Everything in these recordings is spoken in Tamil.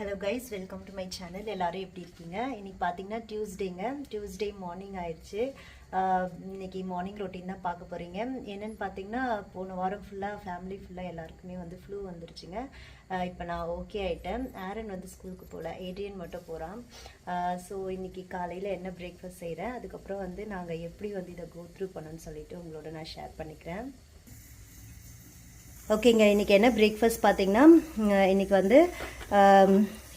Hello guys welcome to my channel எல்லோரும் எப்படி இருக்கீங்க? இன்றைக்கி பார்த்தீங்கன்னா டியூஸ்டேங்க டியூஸ்டே மார்னிங் ஆயிடுச்சு. இன்றைக்கி இன்னைக்கு மார்னிங் ரொட்டீன் தான் பார்க்க போகிறீங்க என்னன்னு பார்த்தீங்கன்னா போன வாரம் ஃபுல்லாக ஃபேமிலி ஃபுல்லாக எல்லாருக்குமே வந்து ஃப்ளூ வந்துருச்சுங்க. இப்போ நான் ஓகே ஆகிட்டேன் ஆரன் வந்து ஸ்கூலுக்கு போகல ஏடிஎன் மட்டும் போகிறான் ஸோ இன்றைக்கி காலையில் என்ன பிரேக்ஃபாஸ்ட் செய்கிறேன் அதுக்கப்புறம் வந்து நாங்கள் எப்படி வந்து இதை கோ த்ரூ பண்ணணும்னு சொல்லிவிட்டு உங்களோட நான் ஷேர் பண்ணிக்கிறேன். ஓகேங்க இன்றைக்கி என்ன பிரேக்ஃபாஸ்ட் பார்த்தீங்கன்னா இன்றைக்கி வந்து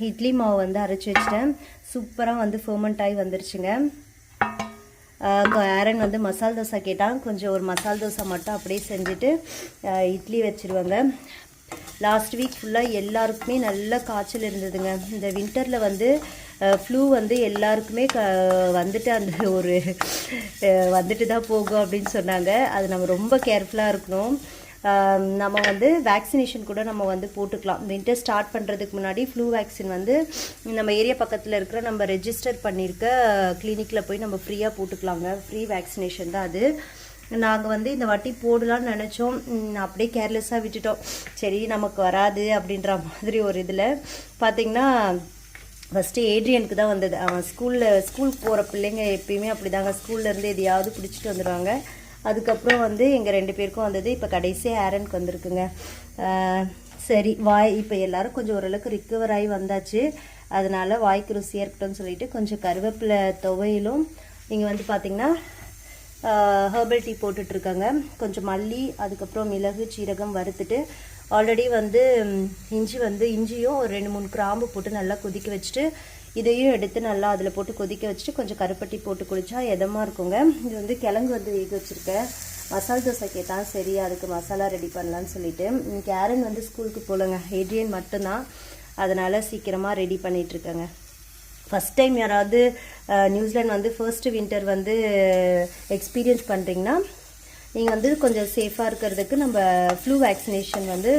இட்லி மாவு வந்து அரைச்சி வச்சிட்டேன். சூப்பராக வந்து ஃபர்மெண்ட் ஆகி வந்துருச்சுங்க. ஆரன் வந்து மசால் தோசை கேட்டான். கொஞ்சம் ஒரு மசால் தோசை மட்டும் அப்படியே செஞ்சுட்டு இட்லி வச்சுருவாங்க. லாஸ்ட் வீக் ஃபுல்லாக எல்லாருக்குமே நல்ல காய்ச்சல் இருந்ததுங்க. இந்த வின்டரில் வந்து ஃப்ளூ வந்து எல்லாருக்குமே க வந்துட்டு அந்த ஒரு வந்துட்டு தான் போகும் அப்படின்னு சொன்னாங்க. அது நம்ம ரொம்ப கேர்ஃபுல்லாக இருக்கணும். நம்ம வந்து வேக்சினேஷன் கூட நம்ம வந்து போட்டுக்கலாம். வின்டர் ஸ்டார்ட் பண்ணுறதுக்கு முன்னாடி ஃப்ளூ வேக்சின் வந்து நம்ம ஏரியா பக்கத்தில் இருக்கிற நம்ம ரெஜிஸ்டர் பண்ணியிருக்க கிளினிக்கில் போய் நம்ம ஃப்ரீயாக போட்டுக்கலாங்க. ஃப்ரீ வேக்சினேஷன் தான் அது. நாங்கள் வந்து இந்த வாட்டி போடலான்னு நினச்சோம். அப்படியே கேர்லெஸ்ஸாக விட்டுட்டோம். சரி நமக்கு வராது அப்படின்ற மாதிரி ஒரு இதில் பார்த்தீங்கன்னா ஃபஸ்ட்டு ஏட்ரியனுக்கு தான் வந்தது. அவன் ஸ்கூலில் ஸ்கூல் போகிற பிள்ளைங்க எப்பயுமே அப்படிதாங்க. ஸ்கூல்ல இருந்து எதையாவது பிடிச்சிட்டு வந்துடுவாங்க அதுக்கப்புறம் வந்து எங்கள் ரெண்டு பேருக்கும் வந்தது. இப்போ கடைசியாக ஏரனுக்கு வந்திருக்குங்க. சரி வாய் இப்போ எல்லோரும் கொஞ்சம் ஓரளவுக்கு ரிக்கவர் ஆகி வந்தாச்சு. அதனால் வாய்க்கு ருசியாக இருக்கட்டும்னு சொல்லிட்டு கொஞ்சம் கருவேப்பிலை துவையிலும் இங்கே வந்து பார்த்திங்கன்னா ஹெர்பல் டீ போட்டுட்ருக்காங்க. கொஞ்சம் மல்லி அதுக்கப்புறம் மிளகு சீரகம் வறுத்துட்டு ஆல்ரெடி வந்து இஞ்சி வந்து இஞ்சியும் ஒரு ரெண்டு மூணு கிராம்பு போட்டு நல்லா கொதிக்க வச்சுட்டு இதையும் எடுத்து நல்லா அதில் போட்டு கொதிக்க வச்சுட்டு கொஞ்சம் கருப்பட்டி போட்டு குடித்தா எதமாக இருக்குங்க? இது வந்து கிழங்கு வந்து வேக வச்சுருக்கேன் மசால் தோசை கேட்டால் சரி அதுக்கு மசாலா ரெடி பண்ணலான்னு சொல்லிட்டு. இன்னைக்கு ஆரன் வந்து ஸ்கூலுக்கு போகலங்க. ஏட்ரியன் மட்டும்தான். அதனால் சீக்கிரமாக ரெடி பண்ணிகிட்ருக்கேங்க ஃபஸ்ட் டைம் யாராவது நியூசிலாண்ட் வந்து ஃபர்ஸ்ட் வின்டர் வந்து எக்ஸ்பீரியன்ஸ் பண்ணுறீங்கன்னா நீங்கள் வந்து கொஞ்சம் சேஃபாக இருக்கிறதுக்கு நம்ம ஃப்ளூ வேக்சினேஷன் வந்து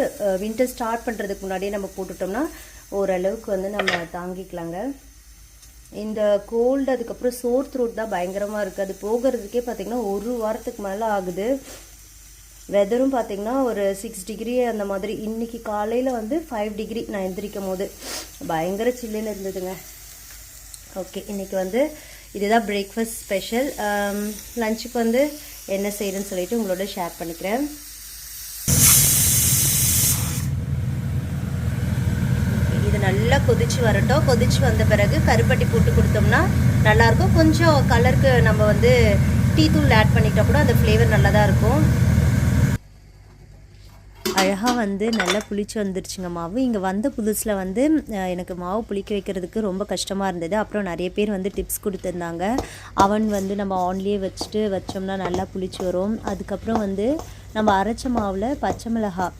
வின்டர் ஸ்டார்ட் பண்ணுறதுக்கு முன்னாடியே நம்ம போட்டுட்டோம்னா ஓரளவுக்கு வந்து நம்ம தாங்கிக்கலாங்க. இந்த கோல்டு அதுக்கப்புறம் சோர் த்ரோட் தான் பயங்கரமாக இருக்குது அது போகிறதுக்கே பார்த்திங்கன்னா ஒரு வாரத்துக்கு மேலே ஆகுது. வெதரும் பார்த்திங்கன்னா ஒரு சிக்ஸ் டிகிரி அந்த மாதிரி. இன்றைக்கி காலையில் வந்து ஃபைவ் டிகிரி நான் எந்திரிக்கும் போது. பயங்கர சில்லுன்னு இருந்ததுங்க. ஓகே இன்றைக்கி வந்து இதுதான் பிரேக்ஃபாஸ்ட் ஸ்பெஷல் லஞ்சுக்கு வந்து என்ன செய்யணும்னு சொல்லிட்டு உங்களோட ஷேர் பண்ணிக்கிறேன். இது நல்லா கொதிச்சு வரட்டும். கொதிச்சு வந்த பிறகு கருப்பட்டி போட்டு கொடுத்தோம்னா நல்லாயிருக்கும். கொஞ்சம் கலருக்கு நம்ம வந்து டீ தூள் ஆட் பண்ணிட்டா கூட அந்த ஃப்ளேவர் நல்லா தான் இருக்கும். அழகாக வந்து நல்லா புளிச்சு வந்துருச்சுங்க மாவு. இங்கே வந்த புதுசில் வந்து எனக்கு மாவு புளிக்க வைக்கிறதுக்கு ரொம்ப கஷ்டமாக இருந்தது. அப்புறம் நிறைய பேர் வந்து டிப்ஸ் கொடுத்துருந்தாங்க. அவன் வந்து நம்ம ஆன்லேயே வச்சுட்டு வச்சோம்னா நல்லா புளிச்சு வரும். அதுக்கப்புறம் வந்து நம்ம அரைச்ச மாவில் பச்சை மிளகாய்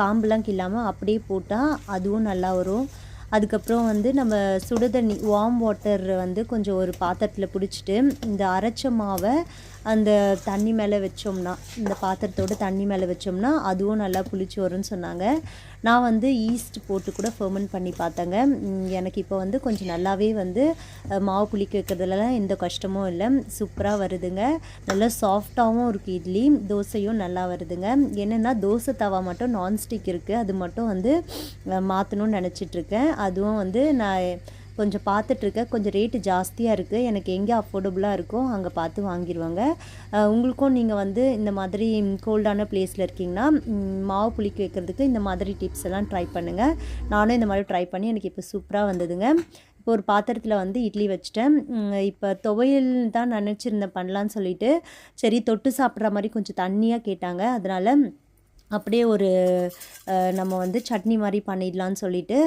காம்புலாம் கில்லாமல் அப்படியே போட்டால் அதுவும் நல்லா வரும். அதுக்கப்புறம் வந்து நம்ம சுடுதண்ணி வார்ம் வாட்டர் வந்து கொஞ்சம் ஒரு பாத்திரத்தில் பிடிச்சிட்டு இந்த அரைச்ச மாவை அந்த தண்ணி மேலே வச்சோம்னா இந்த பாத்திரத்தோட தண்ணி மேலே வச்சோம்னா அதுவும் நல்லா புளிச்சு வரும்னு சொன்னாங்க. நான் வந்து ஈஸ்ட் போட்டு கூட ஃபெர்மெண்ட் பண்ணி பார்த்தேங்க. எனக்கு இப்போ வந்து கொஞ்சம் நல்லாவே வந்து மாவு புளிக்க வைக்கிறதுலலாம் எந்த கஷ்டமும் இல்லை. சூப்பராக வருதுங்க. நல்லா சாஃப்டாகவும் இருக்குது இட்லி. தோசையும் நல்லா வருதுங்க. என்னென்னா தோசை தவா மட்டும் நான்ஸ்டிக் இருக்குது அது மட்டும் வந்து மாற்றணும்னு நினச்சிட்ருக்கேன் அதுவும் வந்து நான் கொஞ்சம் பார்த்துட்ருக்கேன் கொஞ்சம் ரேட்டு ஜாஸ்தியாக இருக்குது எனக்கு எங்கே அஃபோர்டபுளாக இருக்கோ அங்கே பார்த்து வாங்கிடுவாங்க உங்களுக்கும் நீங்கள் வந்து இந்த மாதிரி கோல்டான பிளேஸில் இருக்கீங்கன்னா மாவு புளிக்க வைக்கிறதுக்கு இந்த மாதிரி டிப்ஸ் எல்லாம் ட்ரை பண்ணுங்கள் நானும் இந்த மாதிரி ட்ரை பண்ணி எனக்கு இப்போ சூப்பராக வந்ததுங்க. இப்போ ஒரு பாத்திரத்தில் வந்து இட்லி வச்சிட்டேன். இப்போ துவையல் தான் நினச்சிருந்தேன் பண்ணலான்னு சொல்லிட்டு. சரி தொட்டு சாப்பிட்ற மாதிரி கொஞ்சம் தண்ணியாக கேட்டாங்க. அதனால் அப்படியே ஒரு நம்ம வந்து சட்னி மாதிரி பண்ணிடலான்னு சொல்லிட்டு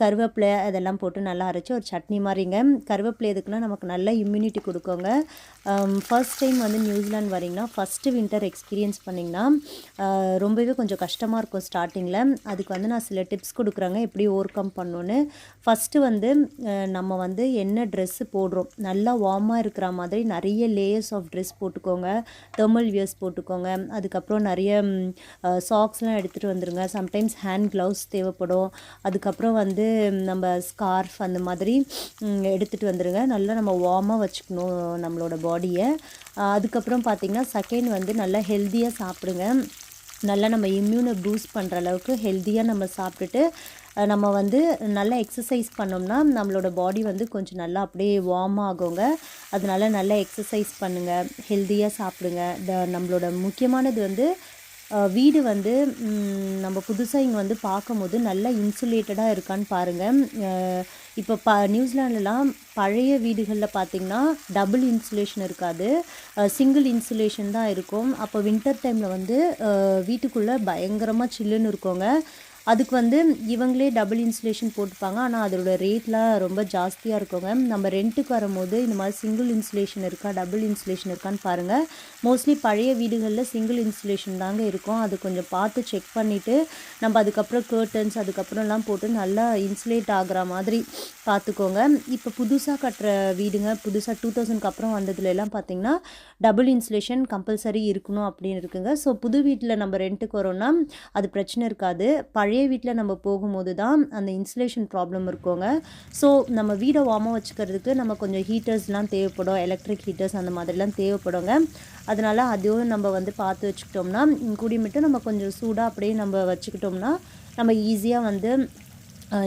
கருவேப்பிலை அதெல்லாம் போட்டு நல்லா அரைச்சி ஒரு சட்னி மாதிரிங்க. கருவேப்பிலை எதுக்குன்னா நமக்கு நல்ல இம்யூனிட்டி கொடுக்கோங்க. ஃபர்ஸ்ட் டைம் வந்து நியூசிலாந்து வரீங்கன்னா ஃபஸ்ட்டு வின்டர் எக்ஸ்பீரியன்ஸ் பண்ணிங்கன்னா ரொம்பவே கொஞ்சம் கஷ்டமாக இருக்கும் ஸ்டார்டிங்கில் அதுக்கு வந்து நான் சில டிப்ஸ் கொடுக்குறேங்க எப்படி ஓவர் கம் பண்ணணுன்னு ஃபஸ்ட்டு வந்து நம்ம வந்து என்ன ட்ரெஸ்ஸு போடுறோம்? நல்லா வார்மாக இருக்கிற மாதிரி நிறைய லேயர்ஸ் ஆஃப் ட்ரெஸ் போட்டுக்கோங்க. தெர்மல் வியர்ஸ் போட்டுக்கோங்க. அதுக்கப்புறம் நிறைய சாக்ஸ்லாம் எடுத்துகிட்டு வந்துடுங்க சம்டைம்ஸ் ஹேண்ட் க்ளவுஸ் தேவைப்படும். அதுக்கப்புறம் வந்து நம்ம ஸ்கார்ஃப் அந்த மாதிரி எடுத்துகிட்டு வந்துடுங்க நல்லா நம்ம வார்மாக வச்சுக்கணும் நம்மளோட பாடியை அதுக்கப்புறம் பார்த்திங்கன்னா செகண்ட் வந்து நல்லா ஹெல்த்தியாக சாப்பிடுங்க. நல்லா நம்ம இம்யூனை பூஸ்ட் பண்ணுற அளவுக்கு ஹெல்த்தியாக நம்ம சாப்பிட்டுட்டு நம்ம வந்து நல்லா எக்ஸசைஸ் பண்ணோம்னா நம்மளோட பாடி வந்து கொஞ்சம் நல்லா அப்படியே வார்ம் ஆகுங்க. அதனால நல்லா எக்ஸசைஸ் பண்ணுங்கள் ஹெல்த்தியாக சாப்பிடுங்க. த- நம்மளோட முக்கியமானது வந்து வீடு வந்து நம்ம புதுசாக இங்கே வந்து பார்க்கும்போது நல்லா இன்சுலேட்டடாக இருக்கான்னு பாருங்கள் இப்போ ப நியூசிலாண்டுலாம் பழைய வீடுகளில் பார்த்திங்கன்னா டபுள் இன்சுலேஷன் இருக்காது. சிங்கிள் இன்சுலேஷன் தான் இருக்கும். அப்போ வின்டர் டைமில் வந்து வீட்டுக்குள்ளே பயங்கரமாக சில்லுன்னு இருக்கோங்க. அதுக்கு வந்து இவங்களே டபுள் இன்சுலேஷன் போட்டுப்பாங்க. ஆனால் அதோட ரேட்லாம் ரொம்ப ஜாஸ்தியாக இருக்குங்க. நம்ம ரெண்ட்டுக்கு வரும்போது இந்த மாதிரி சிங்கிள் இன்சுலேஷன் இருக்கா டபுள் இன்சுலேஷன் இருக்கான்னு பாருங்கள் மோஸ்ட்லி பழைய வீடுகளில் சிங்கிள் இன்சுலேஷன் தாங்க இருக்கும். அது கொஞ்சம் பார்த்து செக் பண்ணிவிட்டு நம்ம அதுக்கப்புறம் கேர்டன்ஸ் அதுக்கப்புறம்லாம் போட்டு நல்லா இன்சுலேட் ஆகிற மாதிரி பார்த்துக்கோங்க. இப்போ புதுசாக கட்டுற வீடுங்க புதுசாக டூ தௌசண்ட்க்கு அப்புறம் வந்ததுல எல்லாம் பார்த்தீங்கன்னா டபுள் இன்சுலேஷன் கம்பல்சரி இருக்கணும் அப்படின்னு இருக்குங்க. ஸோ புது வீட்டில் நம்ம ரெண்ட்டுக்கு வரோம்னா அது பிரச்சனை இருக்காது. பழைய வீட்டில் நம்ம போகும்போது தான் அந்த இன்சுலேஷன் ப்ராப்ளம் இருக்கோங்க. ஸோ நம்ம வீடை வார்மாக வச்சுக்கிறதுக்கு நம்ம கொஞ்சம் ஹீட்டர்ஸ்லாம் தேவைப்படும். எலக்ட்ரிக் ஹீட்டர்ஸ் அந்த மாதிரிலாம் தேவைப்படுங்க. அதனால் அதையும் நம்ம வந்து பார்த்து வச்சுக்கிட்டோம்னா கூடியமிட்டு நம்ம கொஞ்சம் சூடாக அப்படியே நம்ம வச்சுக்கிட்டோம்னா நம்ம ஈஸியாக வந்து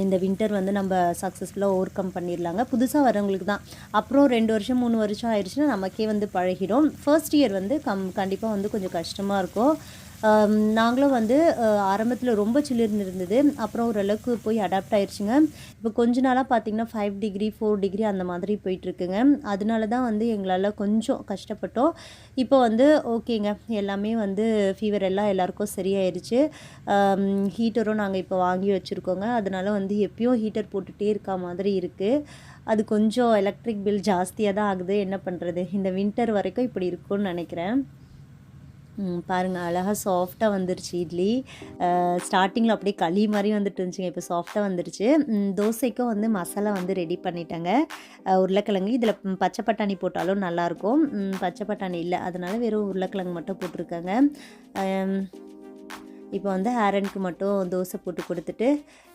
இந்த வின்டர் வந்து நம்ம சக்ஸஸ்ஃபுல்லாக ஓவர் கம் பண்ணிடலாங்க. புதுசாக வரவங்களுக்கு தான். அப்புறம் ரெண்டு வருஷம் மூணு வருஷம் ஆயிடுச்சுன்னா நமக்கே வந்து பழகிடும். ஃபர்ஸ்ட் இயர் வந்து கம் கண்டிப்பாக வந்து கொஞ்சம் கஷ்டமாக இருக்கும். நாங்களும் வந்து ஆரம்பத்தில் ரொம்ப சில்லுன்னு இருந்தது. அப்புறம் ஓரளவுக்கு போய் அடாப்ட் ஆயிடுச்சுங்க இப்போ கொஞ்ச நாளாக பார்த்தீங்கன்னா ஃபைவ் டிகிரி ஃபோர் டிகிரி அந்த மாதிரி போயிட்டுருக்குங்க. அதனால தான் வந்து எங்களால் கொஞ்சம் கஷ்டப்பட்டோம். இப்போ வந்து ஓகேங்க. எல்லாமே வந்து ஃபீவர் எல்லாம் எல்லாருக்கும் சரியாயிருச்சு. ஹீட்டரும் நாங்கள் இப்போ வாங்கி வச்சுருக்கோங்க. அதனால வந்து எப்பயும் ஹீட்டர் போட்டுகிட்டே இருக்க மாதிரி இருக்குது அது கொஞ்சம் எலக்ட்ரிக் பில் ஜாஸ்தியாக தான் ஆகுது. என்ன பண்ணுறது இந்த வின்டர் வரைக்கும் இப்படி இருக்கும்னு நினைக்கிறேன். பாருங்கள் அழகாக சாஃப்டாக வந்துருச்சு இட்லி. ஸ்டார்டிங்கில் அப்படியே களி மாதிரி வந்துட்டு இருந்துச்சுங்க இப்போ சாஃப்டாக வந்துருச்சு. தோசைக்கும் வந்து மசாலா வந்து ரெடி பண்ணிட்டாங்க. உருளைக்கிழங்கு இதில் பச்சை பட்டாணி போட்டாலும் நல்லாயிருக்கும் பச்சை பட்டாணி இல்லை அதனால வெறும் உருளைக்கிழங்கு மட்டும் போட்டிருக்காங்க. இப்போ வந்து ஆரனுக்கு மட்டும் தோசை போட்டு கொடுத்துட்டு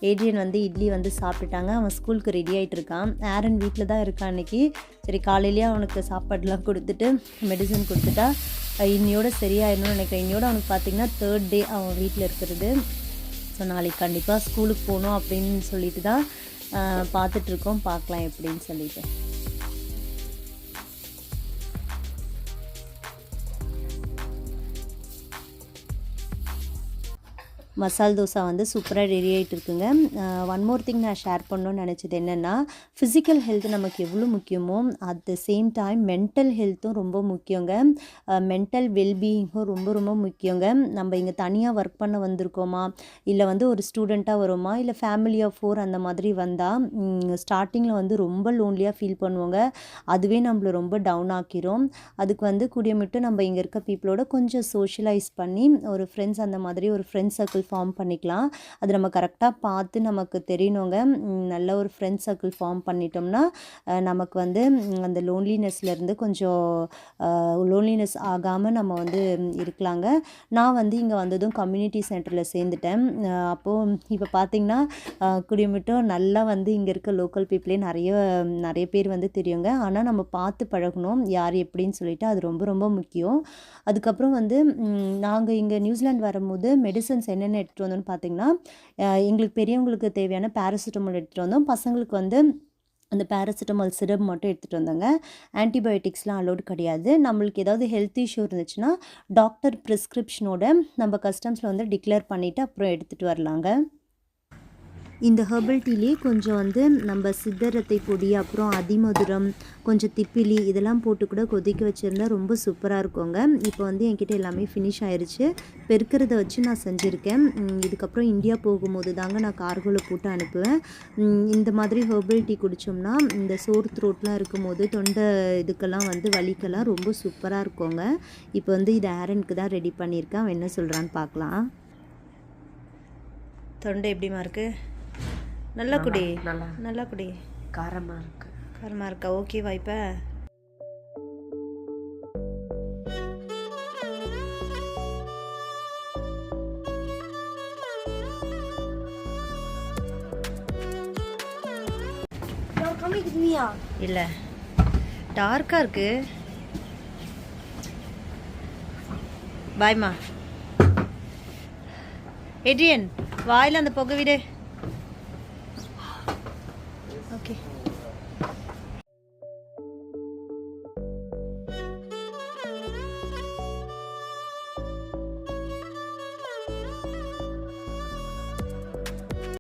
ஏட்ரியன் வந்து இட்லி வந்து சாப்பிட்டுட்டாங்க. அவன் ஸ்கூலுக்கு ரெடி ஆகிட்டு இருக்கான் ஆரன் வீட்டில் தான் இருக்கான் அன்னைக்கு சரி காலையிலேயே அவனுக்கு சாப்பாடுலாம் கொடுத்துட்டு மெடிசன் கொடுத்துட்டா இன்னையோட சரியாயிடணும்னு நினைக்கிறேன். இன்னையோட அவனுக்கு பார்த்தீங்கன்னா தேர்ட் டே அவன் வீட்டில் இருக்கிறது. ஸோ நாளைக்கு கண்டிப்பாக ஸ்கூலுக்கு போகணும் அப்படின்னு சொல்லிட்டு தான் பார்த்துட்ருக்கோம் பார்க்கலாம் எப்படின்னு சொல்லிட்டு. மசால் தோசை வந்து சூப்பராக ரெடி ஆகிட்டு இருக்குங்க ஒன் மோர் திங் நான் ஷேர் பண்ணணும்னு நினச்சது என்னென்னா ஃபிசிக்கல் ஹெல்த் நமக்கு எவ்வளோ முக்கியமோ at the same time mental ஹெல்த்தும் ரொம்ப முக்கியங்க. மென்டல் வெல்பீயிங்கும் ரொம்ப ரொம்ப முக்கியங்க. நம்ம இங்கே தனியாக ஒர்க் பண்ண வந்திருக்கோமா? இல்லை வந்து ஒரு ஸ்டூடெண்ட்டாக வரோமா? இல்லை ஃபேமிலி ஆஃப் ஃபோர் அந்த மாதிரி வந்தால் ஸ்டார்டிங்கில் வந்து ரொம்ப லோன்லியாக ஃபீல் பண்ணுவோங்க. அதுவே நம்மள ரொம்ப டவுன் ஆக்கிரும். அதுக்கு வந்து கூடியமிட்டு நம்ம இங்கே இருக்க பீப்புளோட கொஞ்சம் சோஷியலைஸ் பண்ணி ஒரு ஃப்ரெண்ட்ஸ் அந்த மாதிரி ஒரு ஃப்ரெண்ட்ஸ் சர்க்கிள் ஃபார்ம் பண்ணிக்கலாம். அது நம்ம கரெக்டாக பார்த்து நமக்கு தெரியணுங்க. நல்ல ஒரு ஃப்ரெண்ட்ஸ் சர்க்கிள் ஃபார்ம் பண்ணிட்டோம்னா நமக்கு வந்து அந்த லோன்லினஸ்லேருந்து கொஞ்சம் லோன்லினஸ் ஆகாமல் நம்ம வந்து இருக்கலாங்க. நான் வந்து இங்கே வந்ததும் கம்யூனிட்டி சென்டரில் சேர்ந்துட்டேன். அப்போது இப்போ பார்த்தீங்கன்னா குடிமிட்டும். நல்லா வந்து இங்கே இருக்க லோக்கல் பீப்புளே நிறைய நிறைய பேர் வந்து தெரியுங்க. ஆனால் நம்ம பார்த்து பழகணும் யார் எப்படின்னு சொல்லிட்டு அது ரொம்ப ரொம்ப முக்கியம். அதுக்கப்புறம் வந்து நாங்கள் இங்கே நியூசிலாந்து வரும்போது மெடிசன்ஸ் என்னென்ன எடுத்துகிட்டு வந்தோம்னு பார்த்தீங்கன்னா எங்களுக்கு பெரியவங்களுக்கு தேவையான பேராசிட்டமால் எடுத்துகிட்டு வந்தோம். பசங்களுக்கு வந்து அந்த பேராசிட்டமால் சிரப் மட்டும் எடுத்துகிட்டு வந்தாங்க. ஆன்டிபயோட்டிக்ஸ்லாம் அலோடு கிடையாது. நம்மளுக்கு ஏதாவது ஹெல்த் இஷ்யூ இருந்துச்சுன்னா டாக்டர் ப்ரிஸ்கிரிப்ஷனோட நம்ம கஸ்டம்ஸில் வந்து டிக்ளேர் பண்ணிவிட்டு அப்புறம் எடுத்துகிட்டு வரலாங்க. இந்த ஹெர்பல் டீலேயே கொஞ்சம் வந்து நம்ம சித்தரத்தை பொடி அப்புறம் அதிமதுரம் கொஞ்சம் திப்பிலி இதெல்லாம் போட்டு கூட கொதிக்க வச்சுருந்தா ரொம்ப சூப்பராக இருக்குங்க. இப்போ வந்து என்கிட்ட எல்லாமே ஃபினிஷ் ஆயிடுச்சு பெருக்கிறத வச்சு நான் செஞ்சுருக்கேன். இதுக்கப்புறம் இந்தியா போகும்போது தாங்க நான் கார்கோவில் போட்டு அனுப்புவேன். இந்த மாதிரி ஹெர்பல் டீ குடித்தோம்னா இந்த சோர் த்ரோட்லாம் இருக்கும்போது தொண்டை இதுக்கெல்லாம் வந்து வலிக்கெல்லாம் ரொம்ப சூப்பராக இருக்குங்க. இப்போ வந்து இது ஆரனுக்கு தான் ரெடி பண்ணியிருக்கேன். அவன் என்ன சொல்கிறான்னு பார்க்கலாம். தொண்டை எப்படிமா இருக்குது நல்லா குடி. நல்லா நல்லா குடி. காரமா இருக்கு. காரமாக இருக்கா? ஓகேவா இப்போ. இல்லை. டார்க்காக இருக்கு. பாய்மா எட்ரியன் வாயில் அந்த புகை விடு.